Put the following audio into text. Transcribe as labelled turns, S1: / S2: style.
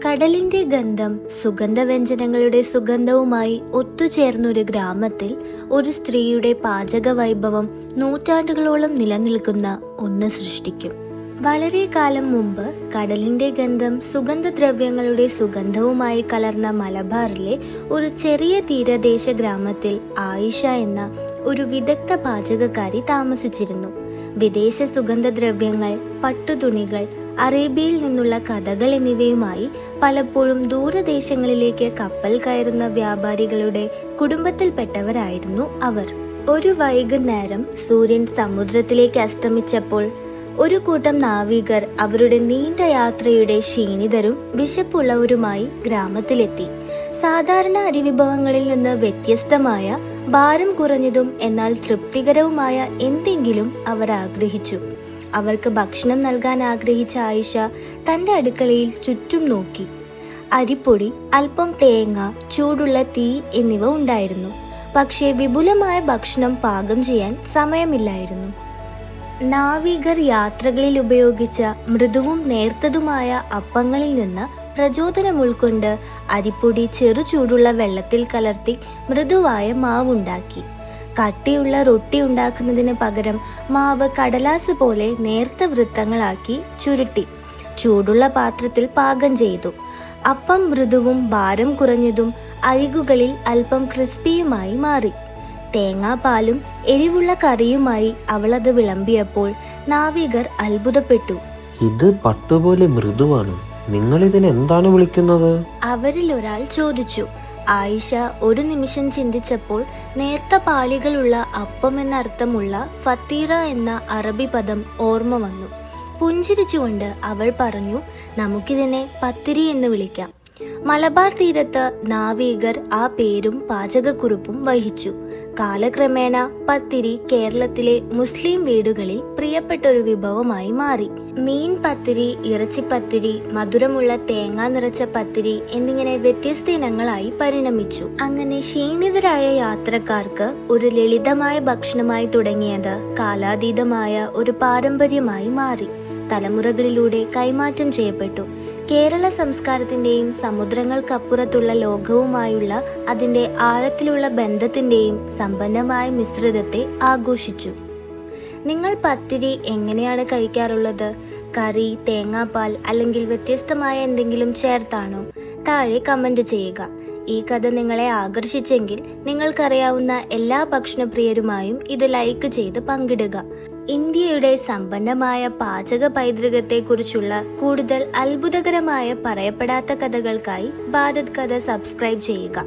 S1: കടലിന്റെ ഗന്ധം സുഗന്ധവ്യഞ്ജനങ്ങളുടെ സുഗന്ധവുമായി ഒത്തുചേർന്നൊരു ഗ്രാമത്തിൽ ഒരു സ്ത്രീയുടെ പാചക വൈഭവം നൂറ്റാണ്ടുകളോളം നിലനിൽക്കുന്ന ഒന്ന് സൃഷ്ടിക്കും. വളരെ കാലം മുമ്പ് കടലിന്റെ ഗന്ധം സുഗന്ധദ്രവ്യങ്ങളുടെ സുഗന്ധവുമായി കലർന്ന മലബാറിലെ ഒരു ചെറിയ തീരദേശ ഗ്രാമത്തിൽ ആയിഷ എന്ന ഒരു വിദഗ്ധ പാചകക്കാരി താമസിച്ചിരുന്നു. വിദേശ സുഗന്ധദ്രവ്യങ്ങൾ പട്ടുതുണികൾ അറേബ്യയിൽ നിന്നുള്ള കഥകൾ എന്നിവയുമായി പലപ്പോഴും ദൂരദേശങ്ങളിലേക്ക് കപ്പൽ കയറുന്ന വ്യാപാരികളുടെ കുടുംബത്തിൽപ്പെട്ടവരായിരുന്നു അവർ. ഒരു വൈകുന്നേരം സൂര്യൻ സമുദ്രത്തിലേക്ക് അസ്തമിച്ചപ്പോൾ ഒരു കൂട്ടം നാവികർ അവരുടെ നീണ്ട യാത്രയുടെ ക്ഷീണിതരും വിശപ്പുള്ളവരുമായി ഗ്രാമത്തിലെത്തി. സാധാരണ അരിവിഭവങ്ങളിൽ നിന്ന് വ്യത്യസ്തമായ ഭാരം കുറഞ്ഞതും എന്നാൽ തൃപ്തികരവുമായ എന്തെങ്കിലും അവർ ആഗ്രഹിച്ചു. അവർക്ക് ഭക്ഷണം നൽകാൻ ആഗ്രഹിച്ച ആയിഷ തന്റെ അടുക്കളയിൽ ചുറ്റും നോക്കി. അരിപ്പൊടി അല്പം തേങ്ങ ചൂടുള്ള തീ എന്നിവ ഉണ്ടായിരുന്നു. പക്ഷേ വിപുലമായ ഭക്ഷണം പാകം ചെയ്യാൻ സമയമില്ലായിരുന്നു. നാവികർ യാത്രകളിൽ ഉപയോഗിച്ച മൃദുവും നേർത്തതുമായ അപ്പങ്ങളിൽ നിന്ന് പ്രചോദനം ഉൾക്കൊണ്ട് അരിപ്പൊടി ചെറു ചൂടുള്ള വെള്ളത്തിൽ കലർത്തി മൃദുവായ മാവുണ്ടാക്കി. കട്ടിയുള്ള റൊട്ടി ഉണ്ടാക്കുന്നതിന് പകരം മാവ് കടലാസ് പോലെ നേർത്ത വൃത്തങ്ങളാക്കി ചുരുട്ടി. ചൂടുള്ള പാത്രത്തിൽ പാകം ചെയ്തു. അപ്പം മൃദുവും ഭാരം കുറഞ്ഞതും അരികുകളിൽ അല്പം ക്രിസ്പിയുമായി മാറി. തേങ്ങാപ്പാലും എരിവുള്ള കറിയുമായി അവളത് വിളമ്പിയപ്പോൾ നാവികർ അത്ഭുതപ്പെട്ടു.
S2: ഇത് പട്ടുപോലെ മൃദുവാണ്. നിങ്ങൾ ഇതിനെ എന്താണ് വിളിക്കുന്നത്?
S1: അവരിൽ ഒരാൾ ചോദിച്ചു. ആയിഷ ഒരു നിമിഷം ചിന്തിച്ചപ്പോൾ നേർത്ത പാളികളുള്ള അപ്പം എന്നർത്ഥമുള്ള ഫത്തീറ എന്ന അറബി പദം ഓർമ്മ വന്നു. പുഞ്ചിരിച്ചുകൊണ്ട് അവൾ പറഞ്ഞു നമുക്കിതിനെ പത്തിരി എന്ന് വിളിക്കാം. മലബാർ തീരത്ത് നാവികർ ആ പേരും പാചകക്കുറിപ്പും വഹിച്ചു. കാലക്രമേണ പത്തിരി കേരളത്തിലെ മുസ്ലിം വീടുകളിൽ പ്രിയപ്പെട്ട ഒരു വിഭവമായി മാറി. മീൻ പത്തിരി ഇറച്ചിപ്പത്തിരി മധുരമുള്ള തേങ്ങ നിറച്ച പത്തിരി എന്നിങ്ങനെ വ്യത്യസ്ത ഇനങ്ങളായി പരിണമിച്ചു. അങ്ങനെ ക്ഷീണിതരായ യാത്രക്കാർക്ക് ഒരു ലളിതമായ ഭക്ഷണമായി തുടങ്ങിയത് കാലാതീതമായ ഒരു പാരമ്പര്യമായി മാറി. തലമുറകളിലൂടെ കൈമാറ്റം ചെയ്യപ്പെട്ടു. കേരള സംസ്കാരത്തിന്റെയും സമുദ്രങ്ങൾക്കപ്പുറത്തുള്ള ലോകവുമായുള്ള അതിന്റെ ആഴത്തിലുള്ള ബന്ധത്തിന്റെയും സമ്പന്നമായ മിശ്രിതത്തെ ആഘോഷിച്ചു. നിങ്ങൾ പത്തിരി എങ്ങനെയാണ് കഴിക്കാറുള്ളത്? കറി തേങ്ങാപ്പാൽ അല്ലെങ്കിൽ വ്യത്യസ്തമായ എന്തെങ്കിലും ചേർത്താണോ? താഴെ കമന്റ് ചെയ്യുക. ഈ കഥ നിങ്ങളെ ആകർഷിച്ചെങ്കിൽ നിങ്ങൾക്കറിയാവുന്ന എല്ലാ ഭക്ഷണപ്രിയരുമായും ഇത് ലൈക്ക് ചെയ്ത് പങ്കിടുക. ഇന്ത്യയുടെ സമ്പന്നമായ പാചക പൈതൃകത്തെക്കുറിച്ചുള്ള കൂടുതൽ അത്ഭുതകരമായ പറയപ്പെടാത്ത കഥകൾക്കായി ഭാരത് കഥ സബ്സ്ക്രൈബ് ചെയ്യുക.